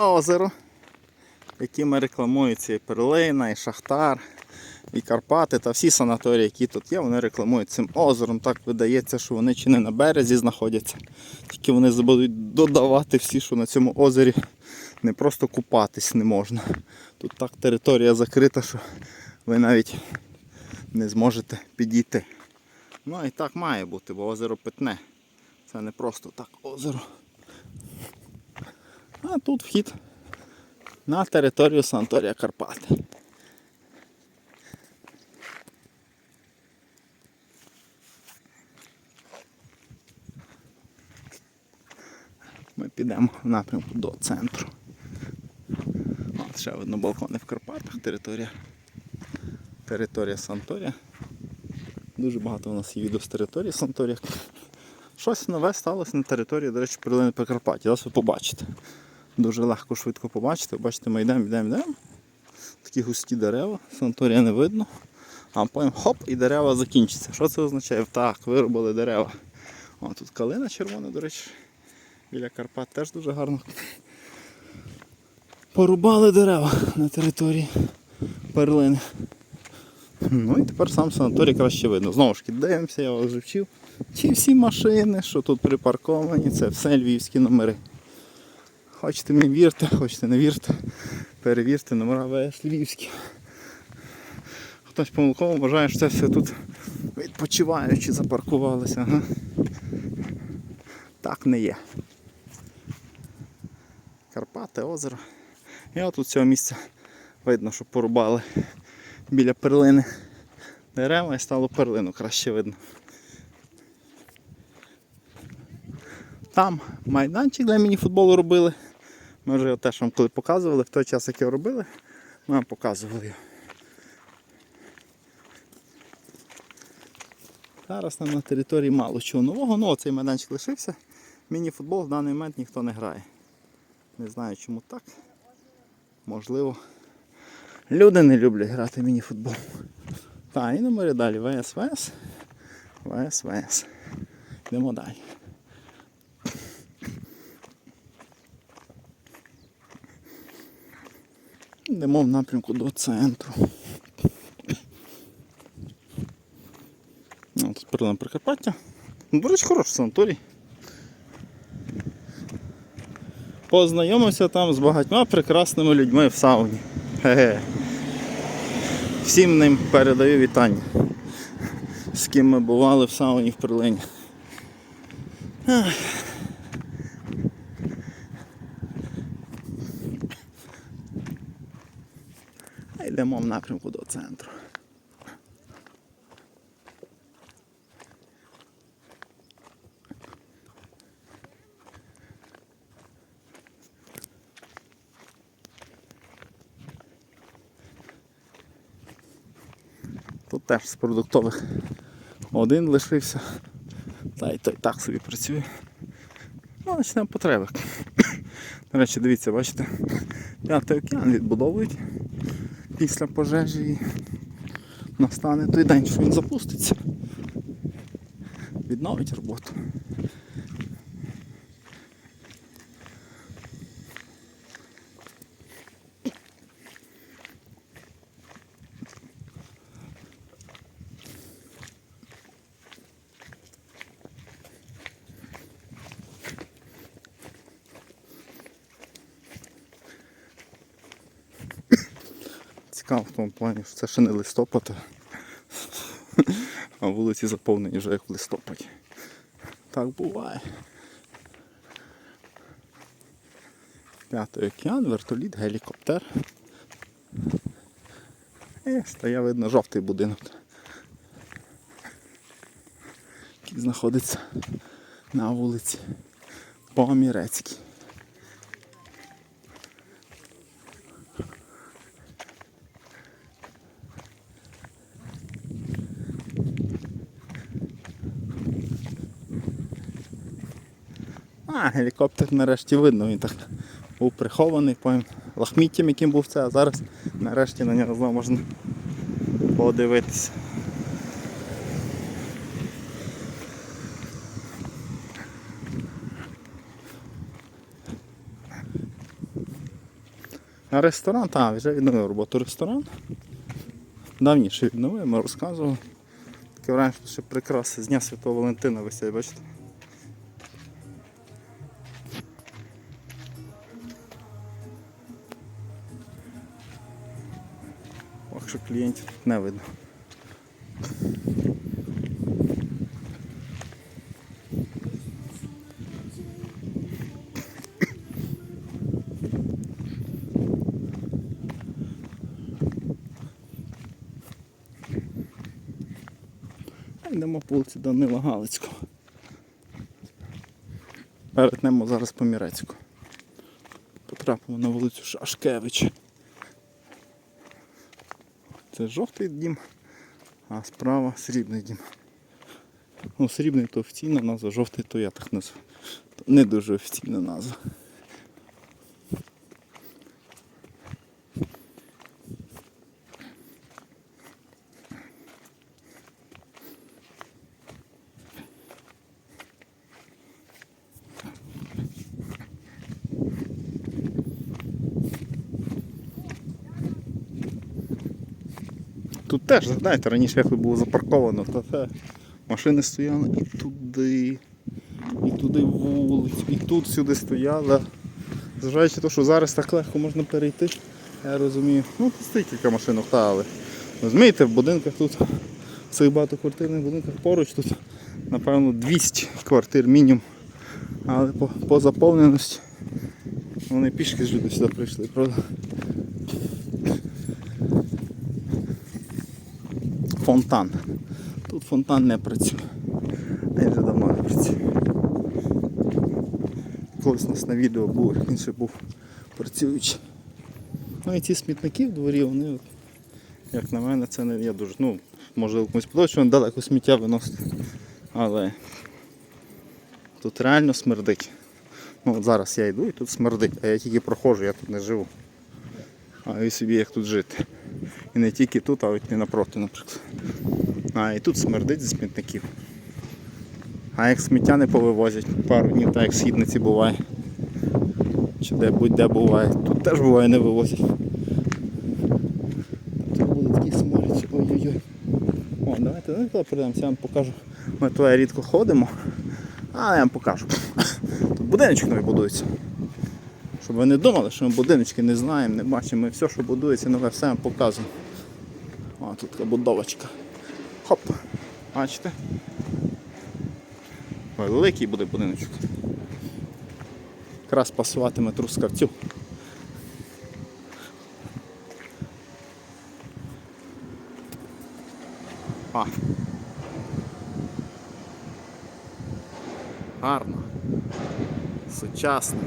озеро, якими рекламується і Перлина, і Шахтар, і Карпати та всі санаторії, які тут є, вони рекламують цим озером. Так видається, що вони чи не на березі знаходяться. Тільки вони будуть додавати всі, що на цьому озері не просто купатись не можна. Тут так територія закрита, що ви навіть не зможете підійти. Ну і так має бути, бо озеро питне. Це не просто так озеро. А тут вхід на територію санаторія Карпати. Ми підемо в напрямку до центру. От ще видно балкони в Карпатах, територія. Територія Санторія. Дуже багато у нас є відео з території Санторія. Щось нове сталося на території, до речі, Перлини Прикарпаття. Зараз ви побачите. Дуже легко, швидко побачите. Бачите, ми йдемо, йдемо, йдемо. Такі густі дерева, санаторія не видно. А потім хоп і дерева закінчаться. Що це означає? Так, виробили дерева. О, тут калина червона, до речі. Біля Карпат теж дуже гарно. Порубали дерева на території перлини. Ну і тепер сам санаторій краще видно. Знову ж таки, дивимося, я вас вже вчив. Ті всі машини, що тут припарковані, це все львівські номери. Хочете мені вірте, хочете не вірте, перевірте номера ВС Львівські. Хтось помилково вважає, що це все тут відпочиваючи запаркувалися. Ага. Так не є. Карпати, озеро. І от з цього місця видно, що порубали біля перлини дерева і стало перлину краще видно. Там майданчик для міні-футболу робили. Ми вже його теж вам коли показували, в той час, як його робили, ми вам показували його. Зараз нам на території мало чого нового, ну оцей майданчик лишився. Міні-футбол в даний момент ніхто не грає. Не знаю чому так. Можливо. Люди не люблять грати міні-футбол. Так, і номери далі. ВС, ВС. ВС, ВС. Йдемо далі. Йдемо в напрямку до центру. Ну, Тут передам Прикарпаття. Ну, до речі, хороший санаторій. Познайомився там з багатьма прекрасними людьми в сауні. Ге-ге. Всім ним передаю вітання. З ким ми бували в сауні в Перлині. Йдемо в напрямку до центру. Тут теж з продуктових один лишився. Та й той так собі працює. Ну, почнемо потреби. До речі, дивіться, бачите, п'ятий океан відбудовують після пожежі настане той день, що він запуститься. Відновить роботу. Цікаво в тому плані, що це ще не листопад, а вулиці заповнені вже як в листопаді. Так буває. П'ятий океан, вертоліт, гелікоптер. І стає видно жовтий будинок. Який знаходиться на вулиці Помірецькій. А, гелікоптер нарешті видно, він так був прихований, потім лахміттям, яким був це, а зараз нарешті на нього знову можна подивитися. А ресторан, так, вже відновив роботу ресторан. Давніше відновив, ми розказували. Таке враження, що прикраси з Дня Святого Валентина висять, бачите? Що клієнтів тут не видно. Йдемо по вулиці Данила Галицького. Перетнемо зараз по Мірецьку. Потрапимо на вулицю Шашкевича. Це жовтий дім, а справа срібний дім. Ну, срібний то офіційна назва, жовтий то я так назву. Не дуже офіційна назва. Тут теж, знаєте, раніше як було запарковано, то це машини стояли і туди, і туди вулицю, і тут сюди стояли. Зважаючи на те, що зараз так легко можна перейти, я розумію. Ну, стоїть кілька машин, та, але розумієте, в будинках тут, в цих багатоквартирних будинках поруч тут, напевно, 200 квартир мінімум. Але по, по заповненості вони пішки ж люди сюди прийшли, правда? Фонтан. Тут фонтан не працює. Він вже давно не працює. Колись у нас на відео був, він ще був працюючий. Ну і ці смітники в дворі, вони, як на мене, це не я дуже, ну, може комусь подобається, що вони далеко сміття виносить. Але тут реально смердить. Ну от зараз я йду і тут смердить, а я тільки проходжу, я тут не живу. А і собі як тут жити. І не тільки тут, а і напроти, наприклад. А і тут смердить зі смітників. А як сміття не повивозять пару днів, так як в східниці буває. Чи де будь-де буває. Тут теж буває не вивозять. Тут буде такий сморід. Ой-ой-ой. О, давайте ну, коли прийдемося, я вам покажу. Ми туди рідко ходимо. А я вам покажу. Тут будиночок новий будується. Щоб ви не думали, що ми будиночки не знаємо, не бачимо. Ми все, що будується, нове, все вам показуємо. О, тут така будовочка. Хоп. Бачите? Великий буде будиночок. Якраз пасуватиме трускавцю. А. Гарно. Сучасно.